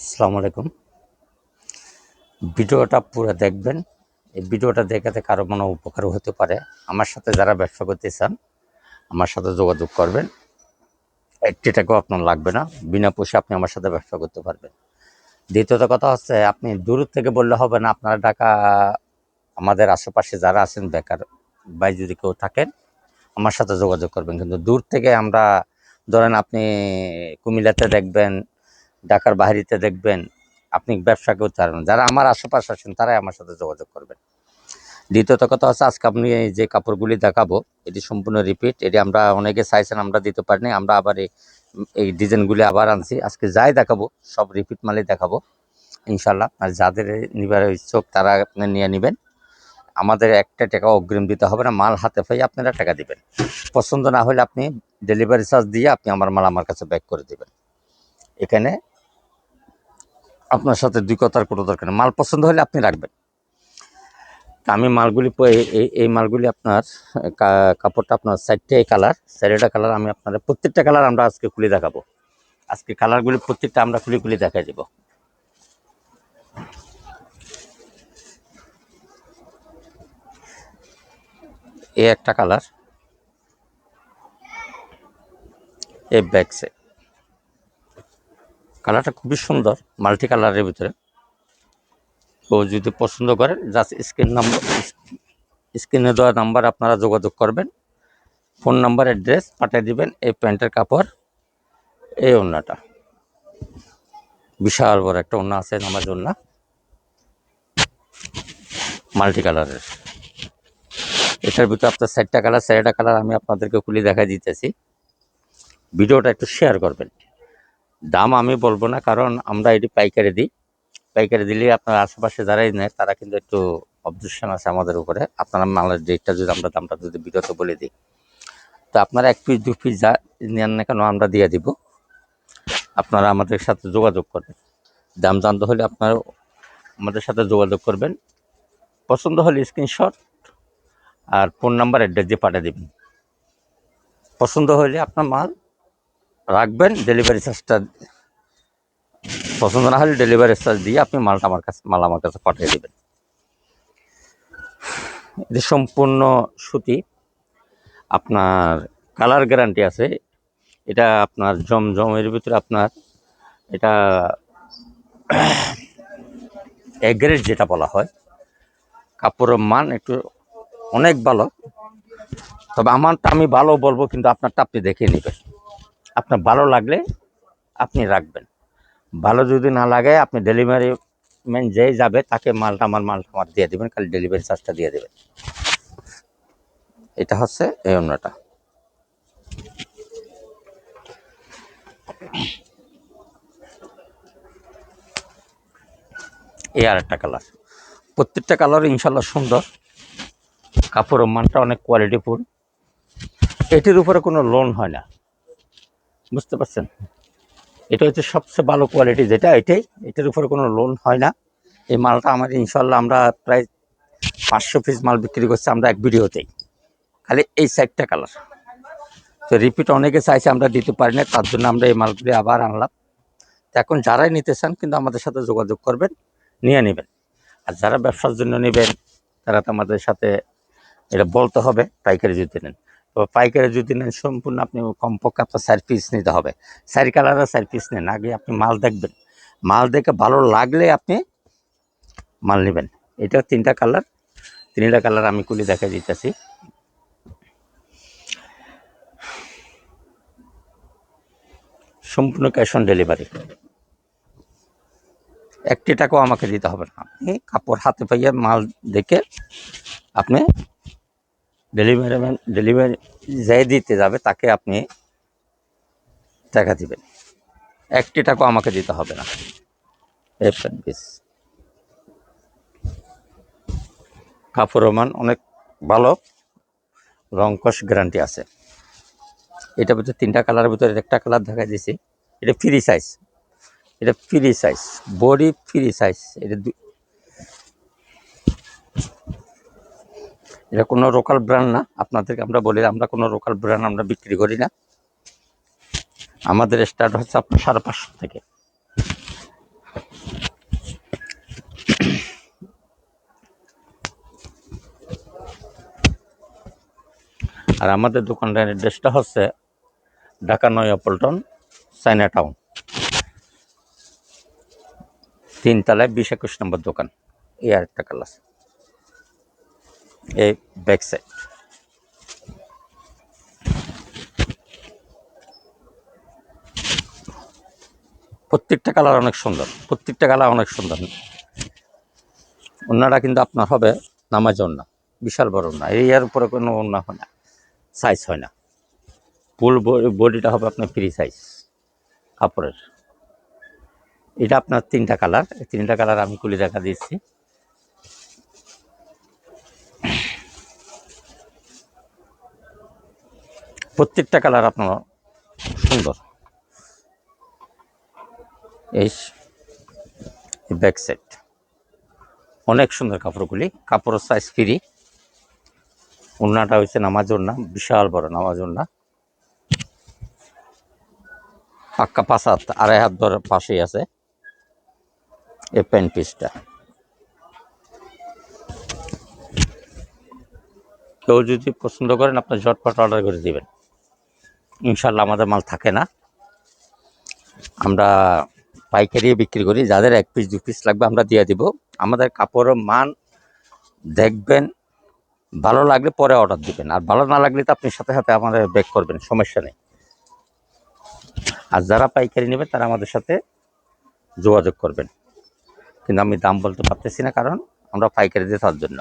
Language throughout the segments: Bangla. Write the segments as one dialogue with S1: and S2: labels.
S1: আসসালামু আলাইকুম। ভিডিওটা পুরো দেখবেন। এই ভিডিওটা দেখাতে কারও মনে উপকার হতে পারে। আমার সাথে যারা ব্যবসা করতে চান, আমার সাথে যোগাযোগ করবেন। একটি টাকাও আপনার লাগবে না। বিনা পয়সা আপনি আমার সাথে ব্যবসা করতে পারবেন। দ্বিতীয়ত কথা হচ্ছে, আপনি দূর থেকে বললে হবে না, আপনারা টাকা আমাদের আশেপাশে যারা আছেন, বেকার ভাই যদি কেউ থাকেন, আমার সাথে যোগাযোগ করবেন। কিন্তু দূর থেকে আমরা, ধরেন আপনি কুমিল্লাতে দেখবেন ঢাকার বাহিরিতে দেখবেন আপনি ব্যবসা করতে পারবেন। যারা আমার আশেপাশে আছেন, তারাই আমার সাথে যোগাযোগ করবেন। দ্বিতীয়ত কথা হচ্ছে, আজকে আপনি যে কাপড়গুলি দেখাবো, এটি সম্পূর্ণ রিপিট এটি আমরা অনেকে চাইছেন আমরা দিতে পারিনি, আমরা আবার এই ডিজাইনগুলি আবার আনছি। আজকে যাই দেখাবো, সব রিপিট মালই দেখাবো ইনশাল্লাহ আর যাদের নিবার ইচ্ছুক, তারা আপনি নিয়ে নেবেন। আমাদের একটা টাকা অগ্রিম দিতে হবে না, মাল হাতে পেয়ে আপনারা টাকা দিবেন। পছন্দ না হলে আপনি ডেলিভারি চার্জ দিয়ে আপনি আমার মাল আমার কাছে ব্যাক করে দেবেন। এখানে আপনার সাথে দুই কথার কোনো দরকার নেই। মাল পছন্দ হলে আপনি রাখবেন। তা আমি মালগুলি এই- মালগুলি আপনার কাপড়টা আপনার চারটে কালার, চারটা কালার আমি আপনার, প্রত্যেকটা কালার আমরা আজকে খুলে দেখাবো। আজকে কালারগুলি প্রত্যেকটা আমরা খুলে খুলে দেখাই দেবো। এই একটা কালার, এই ব্যাগসে কালারটা খুবই সুন্দর, মাল্টি কালারের ভিতরে। তো যদি পছন্দ করেন জাস্ট স্ক্রিন নাম্বার স্ক্রিনে দেওয়া নাম্বার আপনারা যোগাযোগ করবেন। ফোন নাম্বার অ্যাড্রেস পাঠিয়ে দিবেন এই প্যান্টের কাপড়, এই ওড়নাটা। বিশাল বড় একটা ওড়না আছে আমার জন্য মাল্টি কালারের। এটার ভিতরে আপনার চারটা কালার চারটা কালার আমি আপনাদেরকে খুলে দেখা দিতেছি। ভিডিওটা একটু শেয়ার করবেন। দাম আমি বলব না, কারণ আমরা এটি পাইকারি দিই। পাইকারি দিলে আপনার আশেপাশে যারাই নেয়, তারা কিন্তু একটু অবজেকশন আছে আমাদের উপরে। আপনারা মালের ডেটটা যদি আমরা দামটা যদি ভিডিওতে বলে দিই। তো আপনারা এক পিস দু পিস যা নেন না কেন, আমরা দিয়ে দিব। আপনারা আমাদের সাথে যোগাযোগ করবেন। দাম জানতে হলে আপনারা আমাদের সাথে যোগাযোগ করবেন। পছন্দ হলে স্ক্রিনশট আর ফোন নাম্বার অ্যাড্রেস দিয়ে পাঠিয়ে দেবেন। পছন্দ হলে আপনার মাল রাখবেন ডেলিভারি চার্জটা পছন্দ না হলে ডেলিভারি চার্জ দিয়ে আপনি মালটা আমার কাছে মাল আমার কাছে পাঠিয়ে দেবেন। এটি সম্পূর্ণ সুতি। আপনার কালার গ্যারান্টি আছে। এটা আপনার জমজমের ভিতরে আপনার এটা এগ্রেড যেটা বলা হয়, কাপড়ের মান একটু অনেক ভালো। তবে আমারটা আমি ভালো বলব, কিন্তু আপনারটা আপনি দেখে নেবেন। আপনার ভালো লাগলে আপনি রাখবেন। ভালো যদি না লাগে, আপনি ডেলিভারি ম্যান যেই যাবে, তাকে মালটা আমার মালটা আমার দিয়ে দেবেন, খালি ডেলিভারি চার্জটা দিয়ে দেবেন। এটা হচ্ছে এই অন্যটা। এই আর একটা কালার প্রত্যেকটা কালার ইনশাল্লাহ সুন্দর। কাপড়ের মানটা অনেক কোয়ালিটিফুল এটির উপরে কোনো লোন হয় না। বুঝতে পারছেন? এটা হচ্ছে সবচেয়ে ভালো কোয়ালিটি যেটা, এটাই। এটার উপরে কোনো লোন হয় না। এই মালটা আমার ইনশাল্লাহ আমরা প্রায় পাঁচশো পিস মাল বিক্রি করছি আমরা এক ভিডিওতেই। খালি এই সাইডটা কালার তো রিপিট অনেকে চাইছে আমরা দিতে পারি না, তার জন্য আমরা এই মালগুলি আবার আনলাম। এখন যারাই নিতে চান কিন্তু আমাদের সাথে যোগাযোগ করবেন, নিয়ে নেবেন। আর যারা ব্যবসার জন্য নেবেন, তারা তো আমাদের সাথে এটা বলতে হবে, পাইকারি যদি নেন। তো পাইকারি যদি নেন, সম্পূর্ণ আপনি কমপক্ষে আপনার চার পিস নিতে হবে। চার কালারের চার পিস নেন, আগে আপনি মাল দেখবেন। মাল দেখে ভালো লাগলে আপনি মাল নেবেন। এটা তিনটা কালার তিনটা কালার আমি কুলি দেখা দিতেছি। সম্পূর্ণ ক্যাশ অন ডেলিভারি একটি টাকাও আমাকে দিতে হবে না। আপনি কাপড় হাতে পাইয়ে মাল দেখে আপনি ডেলিভারি ম্যান ডেলিভারি যে দিতে যাবে, তাকে আপনি টাকা দিবেন। একটি টাকাও আমাকে দিতে হবে না। পিস কাপড়ের মান অনেক ভালো রংকশ গ্যারান্টি আছে। এটা ভিতরে তিনটা কালারের ভিতরে একটা কালার দেখা দিয়েছি। এটা ফ্রি সাইজ এটা free size body free size এটা এটা কোনো লোকাল ব্র্যান্ড না। আপনাদেরকে আমরা বলি, আমরা কোনো লোকাল ব্র্যান্ড আমরা বিক্রি করি না। আমাদের স্টার্ট হচ্ছে আপনার সাড়ে পাঁচশো থেকে। আর আমাদের দোকানটার অ্যাড্রেসটা হচ্ছে ঢাকা নয়াপল্টন চাইনা টাউন তিনতলায় বিশ একুশ নম্বর দোকান। এই আরেকটা আছে। এই ব্যাক সাইড প্রত্যেকটা কালার অনেক সুন্দর, প্রত্যেকটা কালার অনেক সুন্দর। ওনারা কিন্তু আপনার হবে নামাজ ওন্না বিশাল বড় ওন্না এই এর উপরে কোনো ওন্না হয় না সাইজ হয় না। ফুল বডিটা হবে আপনার ফ্রি সাইজ কাপড়ের। এটা আপনার তিনটা কালার তিনটা কালার আমি খুলে দেখা দিচ্ছি প্রত্যেকটা কালার আপনার সুন্দর। এই ব্যাক সেট অনেক সুন্দর কাপড়গুলি, কাপড়ের সাইজ ফ্রি ওড়নাটা হচ্ছে নামাজ ওড়না, বিশাল বড় নামাজ ওড়না। পাক্কা পাঁচ হাত, আড়াই হাত ধরে পাশেই আছে। এই প্যান্ট পিসটা। কেউ যদি পছন্দ করেন, আপনার ঝটপট অর্ডার করে দিবেন। ইনশাল্লাহ আমাদের মাল থাকে না। আমরা পাইকারি বিক্রি করি, যাদের এক পিস দু পিস লাগবে আমরা দিয়ে দিব। আমাদের কাপড়ের মান দেখবেন, ভালো লাগলে পরে অর্ডার দিবেন, আর ভালো না লাগলে তো আপনি সাথে সাথে আমাদের ব্যাক করবেন, সমস্যা নেই। আর যারা পাইকারি নেবে, তারা আমাদের সাথে যোগাযোগ করবেন। কিন্তু আমি দাম বলতে পারতেছি না, কারণ আমরা পাইকারি দিয়ে তার জন্য।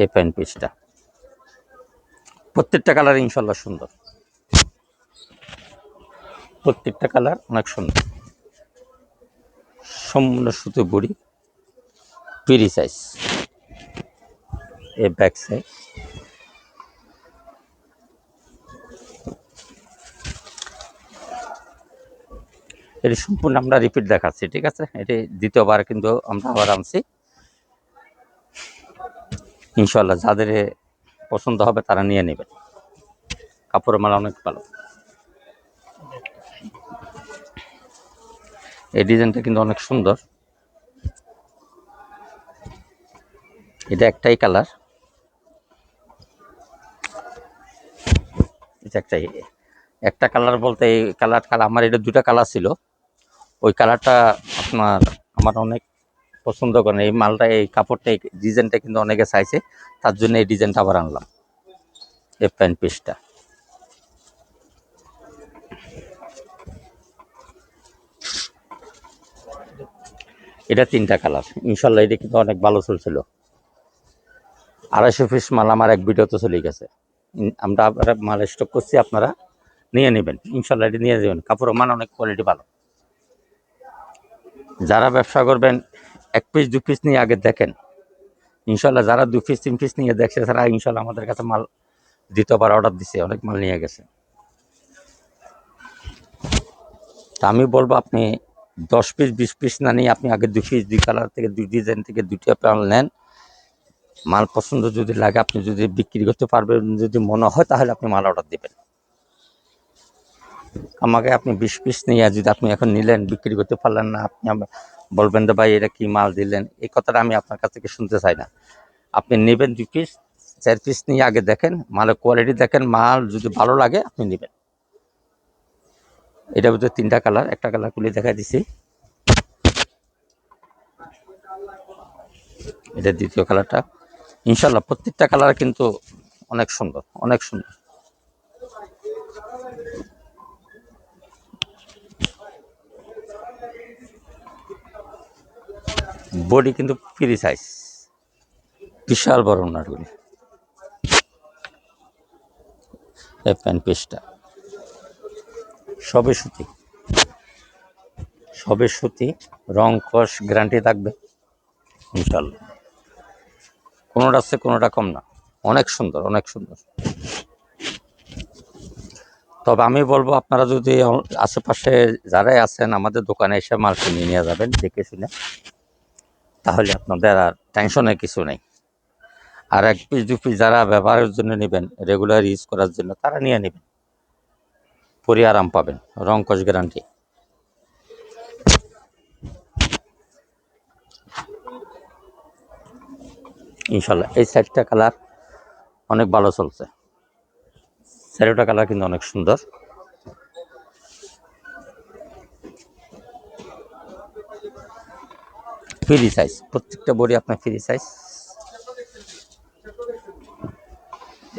S1: এই প্যান্ট পিসটা প্রত্যেকটা কালার ইনশাল্লাহ সুন্দর। প্রত্যেকটা কালার অনেক সুন্দর। সম্পূর্ণ সুতো বড়ি পিরি সাইজ এ ব্যাক সাইজ এটি সম্পূর্ণ আমরা রিপিট দেখাচ্ছি, ঠিক আছে? এটি দ্বিতীয়বার কিন্তু আমরা আবার আনছি। ইনশাল্লাহ যাদের পছন্দ হবে তারা নিয়ে নেবেন কাপড়ের মালা অনেক ভালো। এই ডিজাইনটা কিন্তু অনেক সুন্দর। এটা একটাই কালার। এটা একটাই। একটা কালার বলতে এই কালার কালার আমার এটা দুটা কালার ছিল। ওই কালারটা আপনার, আমার অনেক পছন্দ করেন এই মালটা, এই কাপড়টা, এই ডিজাইনটা কিন্তু অনেকে চাইছে। তার জন্য এই ডিজাইনটা আবার আনলাম। এই প্যান্ট পিসটা। এটা তিনটা কালার। ইনশাল্লাহ এটা কিন্তু অনেক ভালো চলছিল। আড়াইশো পিস মাল আমার এক ভিডিওতে চলে গেছে। আমরা আবার মাল স্টক করছি, আপনারা নিয়ে নেবেন। ইনশাল্লাহ এটা নিয়ে যাবেন। কাপড়ের মান অনেক কোয়ালিটি ভালো। যারা ব্যবসা করবেন এক পিস দু পিস নিয়ে আগে দেখেন। ইনশাল্লাহ যারা দু পিস তিন পিস নিয়ে দেখছে, তারা ইনশাল্লাহ আমাদের কাছে মাল দ্বিতীয়বার অর্ডার দিছে, অনেক মাল নিয়ে গেছে। তা আমি বলব আপনি দশ পিস বিশ পিস না নিয়ে আপনি আগে দু পিস দুই কালার থেকে, দুই ডিজাইন থেকে দুইটা প্যান্ট নেন। মাল পছন্দ যদি লাগে, আপনি যদি বিক্রি করতে পারবেন, যদি মনে হয়, তাহলে আপনি মাল অর্ডার দেবেন। আমাকে আপনি বিশ পিস নিয়ে যদি আপনি এখন নিলেন, বিক্রি করতে পারলেন না, আপনি বলবেন যে, ভাই, এটা কি মাল দিলেন? এই কথাটা আমি আপনার কাছ থেকে শুনতে চাই না। আপনি নেবেন দুই পিস চার পিস নিয়ে আগে দেখেন, মালের কোয়ালিটি দেখেন, মাল যদি ভালো লাগে, আপনি নেবেন। এটা ভিতরে তিনটা কালার একটা কালার খুলে দেখা দিছি। এটা দ্বিতীয় কালারটা ইনশাল্লাহ প্রত্যেকটা কালার কিন্তু অনেক সুন্দর অনেক সুন্দর। বডি কিন্তু ফ্রি সাইজ বিশাল বড় ওনারগুলি এই প্যান্ট পিসটা সবে সুতি। সবে সুতি, রং কস গ্যারান্টি থাকবে। ইনশাল্লাহ। কোনোটা আছে, কোনোটা কম না। অনেক সুন্দর অনেক সুন্দর। তবে আমি বলব, আপনারা যদি আশেপাশে যারাই আছেন, আমাদের দোকানে এসে মাল কিনে নিয়ে যাবেন, দেখে শুনে। তাহলে আপনাদের আর টেনশনের কিছু নেই। আর এক পিস দু পিস যারা ব্যবহারের জন্য নেবেন রেগুলার ইউজ করার জন্য, তারা নিয়ে নেবেন। পরে আরাম পাবেন রং কস গ্যারান্টি ইনশাল্লাহ, এই সাইডটা কালার অনেক ভালো চলছে। স্যারোটা কালার কিন্তু অনেক সুন্দর। ফ্রি সাইজ, প্রত্যেকটা বডি আপনার ফ্রি সাইজ।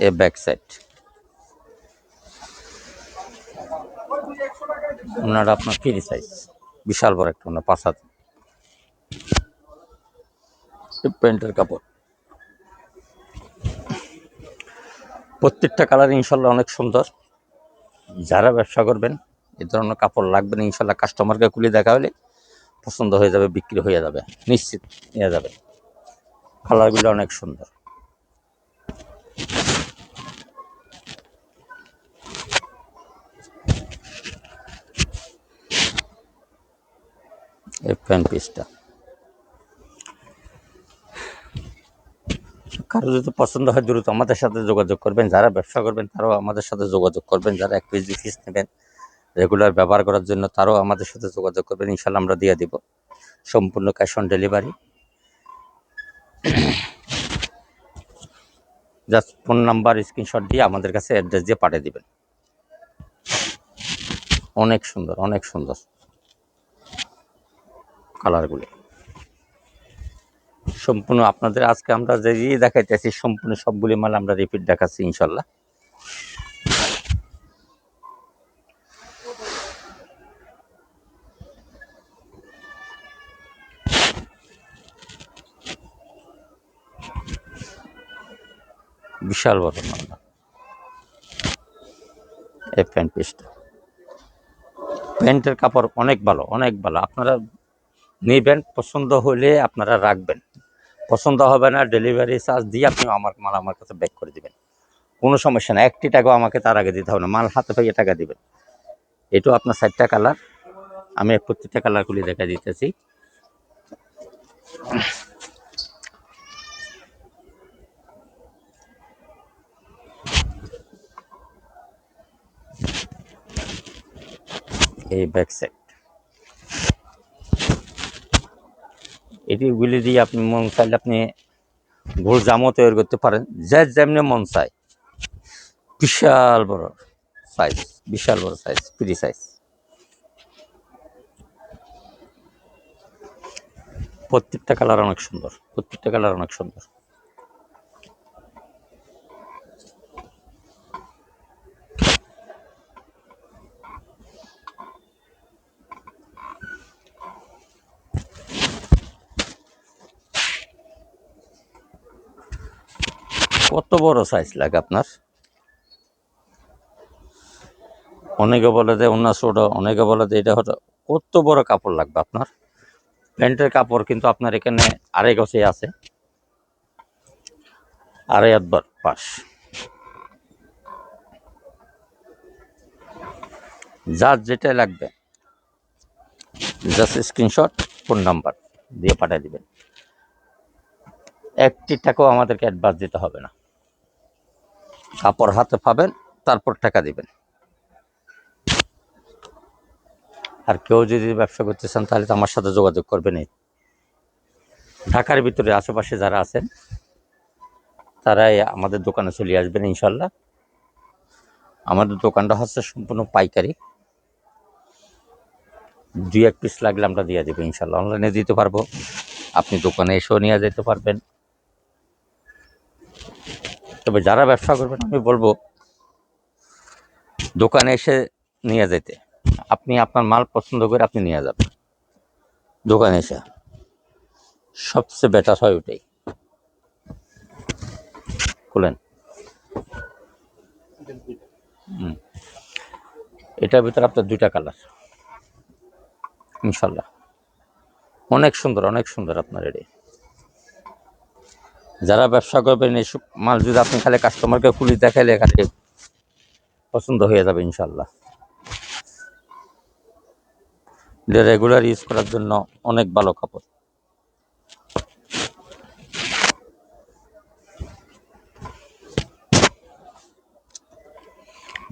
S1: এ ব্যাক সাইড ওনারা আপনার ফ্রি সাইজ, বিশাল বড় একটা ওনার, পাঁচ প্যান্টের কাপড়। প্রত্যেকটা কালার ইনশাল্লাহ অনেক সুন্দর। যারা ব্যবসা করবেন, এ ধরনের কাপড় লাগবে না, ইনশাল্লাহ কাস্টমারকে খুলে দেখা হলে পছন্দ হয়ে যাবে, বিক্রি হয়ে যাবে, নিশ্চিত নিয়ে যাবে। কালারগুলো অনেক সুন্দর। পিসটা। কারও যদি পছন্দ হয় দ্রুত আমাদের সাথে যোগাযোগ করবেন, যারা ব্যবসা করবেন তারাও আমাদের সাথে যোগাযোগ করবেন, যারা এক কেজি ফিস নেবেন। রেগুলার ব্যবহার করার জন্য তারও আমাদের সাথে যোগাযোগ করবেন ইনশাল্লাহ আমরা দিয়ে দিব। সম্পূর্ণ cash on delivery. Just phone number, screenshot দিয়ে আমাদের কাছে অ্যাড্রেস দিয়ে পাঠিয়ে দিবেন। অনেক সুন্দর অনেক সুন্দর কালারগুলো। সম্পূর্ণ আপনাদের, আজকে আমরা যে দেখাইতেছি, সম্পূর্ণ সবগুলি মাল আমরা রিপিট দেখাচ্ছি ইনশাল্লাহ বিশাল বড় মালটা এই প্যান্ট পিসটা। প্যান্টের কাপড় অনেক ভালো অনেক ভালো। আপনারা নেবেন, পছন্দ হলে আপনারা রাখবেন। পছন্দ হবে না, ডেলিভারি চার্জ দিয়ে আপনি আমার মাল আমার কাছে ব্যাক করে দিবেন। কোনো সমস্যা না একটি টাকাও আমাকে তার আগে দিতে হবে না। মাল হাতে পেয়ে টাকা দিবেন। এটাও আপনার চারটা কালার। আমি প্রত্যেকটা কালারগুলি দেখা দিতেছি। এই ব্যাক সাইড এটি গুলি দিয়ে আপনি মন চাইলে আপনি গোল জামও তৈরি করতে পারেন, যে যেমনি মন চায়। বিশাল বড় সাইজ বিশাল বড় সাইজ ফ্রি সাইজ প্রত্যেকটা কালার অনেক সুন্দর, প্রত্যেকটা কালার অনেক সুন্দর। কত বড় সাইজ লাগে আপনার? অনেকে বলে যে অন্য ছোট, অনেকে বলে যে এটা হয়তো কত বড় কাপড় লাগবে আপনার? প্যান্টের কাপড় কিন্তু আপনার এখানে আড়াই গছে আছে। আড়াই আধবার পাশ। যার যেটাই লাগবে জাস্ট স্ক্রিনশট ফোন নাম্বার দিয়ে পাঠিয়ে দিবেন। একটি টাকাও আমাদেরকে অ্যাডভান্স দিতে হবে না। কাপড় হাতে পাবেন, তারপর টাকা দিবেন। আর কেউ যদি ব্যবসা করতে চান, তাহলে তো আমার সাথে যোগাযোগ করবেন এই। ঢাকার ভিতরে আশেপাশে যারা আছেন, তারাই আমাদের দোকানে চলে আসবেন ইনশাল্লাহ। আমাদের দোকানটা হচ্ছে সম্পূর্ণ পাইকারি। দুই এক পিস লাগলে আমরা দিয়ে দেবো ইনশাল্লাহ। অনলাইনে দিতে পারব। আপনি দোকানে এসেও নিয়ে যেতে পারবেন। তবে যারা ব্যবসা করবেন, আমি বলব, দোকানে এসে নিয়ে যেতে। আপনি আপনার মাল পছন্দ করে আপনি নিয়ে যাবেন। দোকানে এসে। সবচেয়ে বেটার হয় ওটাই। খুলেন এটার ভিতরে আপনার দুইটা কালার ইনশাল্লাহ অনেক সুন্দর অনেক সুন্দর আপনার এটি। যারা ব্যবসা করবেন এইসব মাল যদি আপনি খালি কাস্টমারকে খুলি দেখাইলে খালি পছন্দ হয়ে যাবে ইনশাল্লাহ এটা রেগুলার ইউজ করার জন্য অনেক ভালো কাপড়।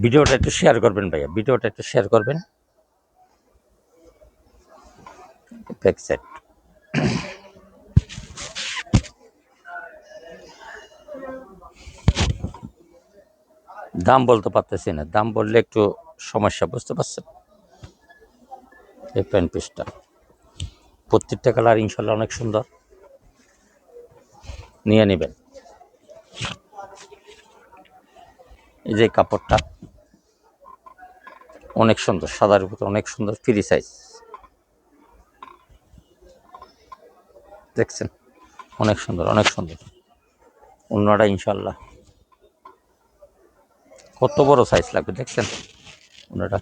S1: ভিডিওটা একটু শেয়ার করবেন ভাইয়া, ভিডিওটা একটু শেয়ার করবেন। ব্যাক সাইড দাম বলতে পারতেছি না। দাম বললে একটু সমস্যা, বুঝতে পারছেন? এই প্যান্ট পিসটা। প্রত্যেকটা কালার ইনশাল্লাহ অনেক সুন্দর। নিয়ে নেবেন। এই যে কাপড়টা, অনেক সুন্দর, সাদার উপর অনেক সুন্দর ফ্রি সাইজ দেখছেন? অনেক সুন্দর অনেক সুন্দর। অন্যটা ইনশাল্লাহ কত বড় সাইজ লাগবে দেখছেন? অন্যটা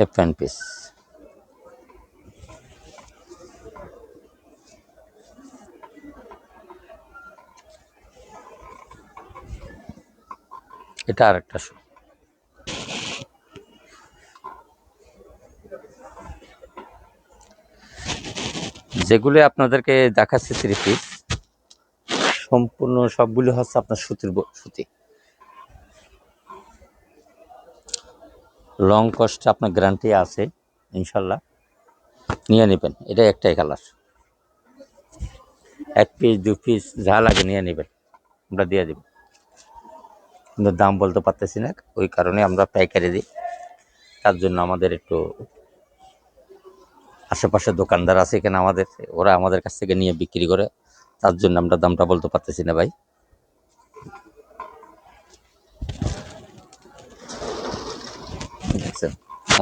S1: এ প্যান্ট পিস এটা আর একটা শো যেগুলি আপনাদেরকে দেখাচ্ছে থ্রি পিস সম্পূর্ণ সবগুলি হচ্ছে আপনার সুতির সুতি। লং কস্ট আপনার গ্যারান্টি আছে, ইনশাল্লাহ। নিয়ে নেবেন, এটা একটাই কালার এক পিস দু পিস যা লাগে নিয়ে নেবেন, আমরা দিয়ে দেব। কিন্তু দাম বলতে পারতেছি না, ওই কারণে আমরা পাইকারি দিই। তার জন্য আমাদের একটু আশেপাশে দোকানদার আছে এখানে আমাদের, ওরা আমাদের কাছ থেকে নিয়ে বিক্রি করে তার জন্য আমরা দামটা বলতে পারতেছি না ভাই।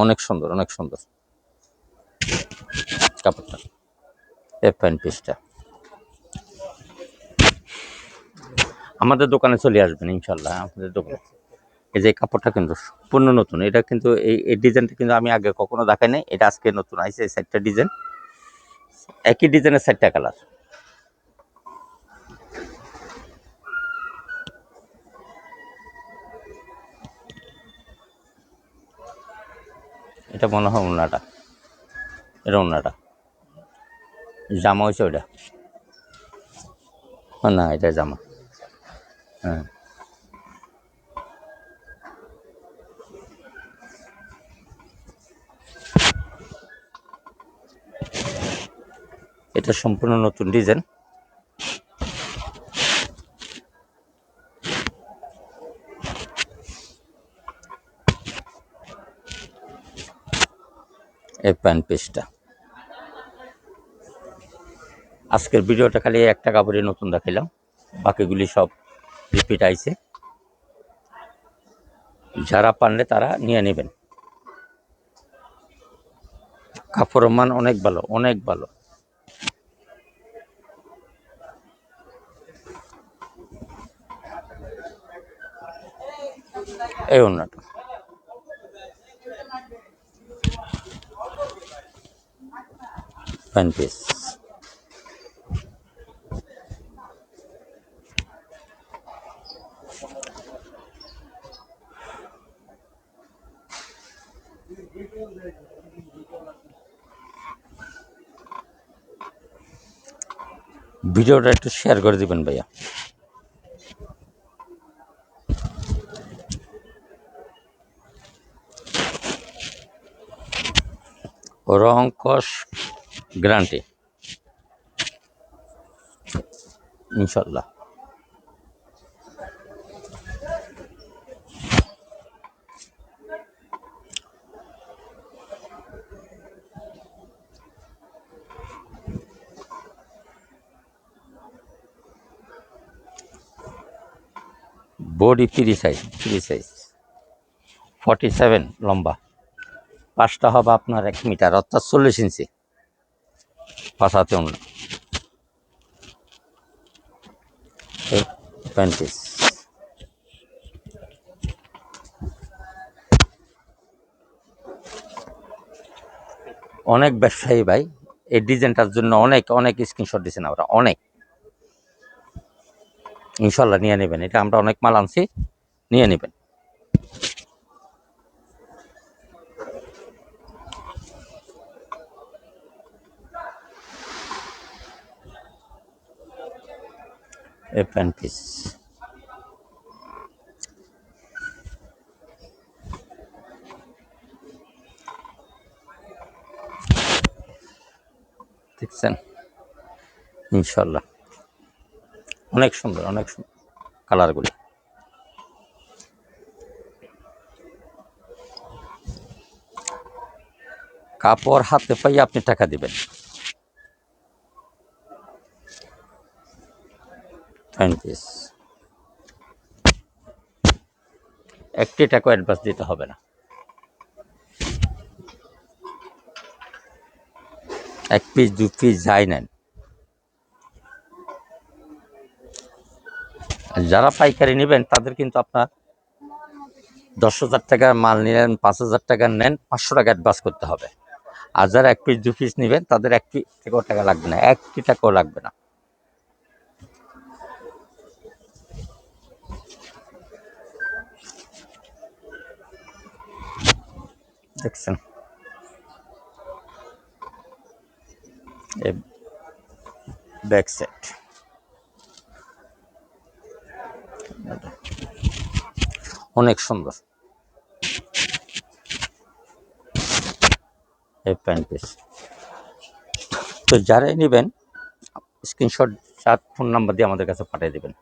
S1: অনেক সুন্দর অনেক সুন্দর। কাপড়টা এ প্যান্ট পিসটা। আমাদের দোকানে চলে আসবেন ইনশাল্লাহ আমাদের দোকানে। এই যে কাপড়টা কিন্তু সম্পূর্ণ নতুন, এটা কিন্তু এই এই ডিজাইনটা কিন্তু আমি আগে কখনো দেখাই নাই, এটা আজকে নতুন, আইসে এই ডিজাইন। একই ডিজাইনের সাইডটা কালার এটা মনে হয় ওনাটা এটা ওনাটা জামা হয়েছে ওইটা। ও না, এটা জামা। হ্যাঁ। এটা সম্পূর্ণ নতুন ডিজাইন। এই প্যান্ট পিসটা। আজকের ভিডিওটা খালি একটা কাপড়ে নতুন দেখাইলাম। বাকিগুলি সব রিপিট আইছে। যারা পারলে তারা নিয়ে নেবেন। কাপড়ের মান অনেক ভালো অনেক ভালো। এই অন্যটা প্যান্ট পিস ভিডিওটা একটু শেয়ার করে দিবেন ভাইয়া। রং কস গ্যারান্টি। ইনশাল্লাহ body free size free size. Forty seven লম্বা। পাঁচটা হবে আপনার এক মিটার, অর্থাৎ চল্লিশ ইঞ্চি। পাশাতে অন্য প্যান্টিস অনেক ব্যবসায়ী ভাই, এই ডিজাইনটার জন্য অনেক অনেক স্ক্রিনশট দিয়েছেন আমরা, অনেক। ইনশাল্লাহ নিয়ে নেবেন, এটা আমরা অনেক মাল আনছি, নিয়ে নেবেন। এ প্যান্ট পিস দেখছেন? ইনশাল্লাহ। অনেক সুন্দর অনেক সুন্দর কালারগুলি। কাপড় হাতে পাইয়ে আপনি টাকা দিবেন। পিস একটি টাকা অ্যাডভান্স দিতে হবে না। এক পিস দু পিস যাই নেন। যারা পাইকারি নেবেন, তাদের কিন্তু আপনার দশ হাজার টাকার মাল নিলেন, পাঁচ হাজার টাকার নেন, পাঁচশো টাকা অ্যাডভান্স করতে হবে। আর যারা এক পিস দু পিস নেবেন, তাদের এক পিস টাকা লাগবে না। একটি টাকাও লাগবে না। দেখছেন। ব্যাক সেট অনেক সুন্দর। এই প্যান্ট পিস তো যারাই নেবেন স্ক্রিনশট চার ফোন নাম্বার দিয়ে আমাদের কাছে পাঠিয়ে দেবেন।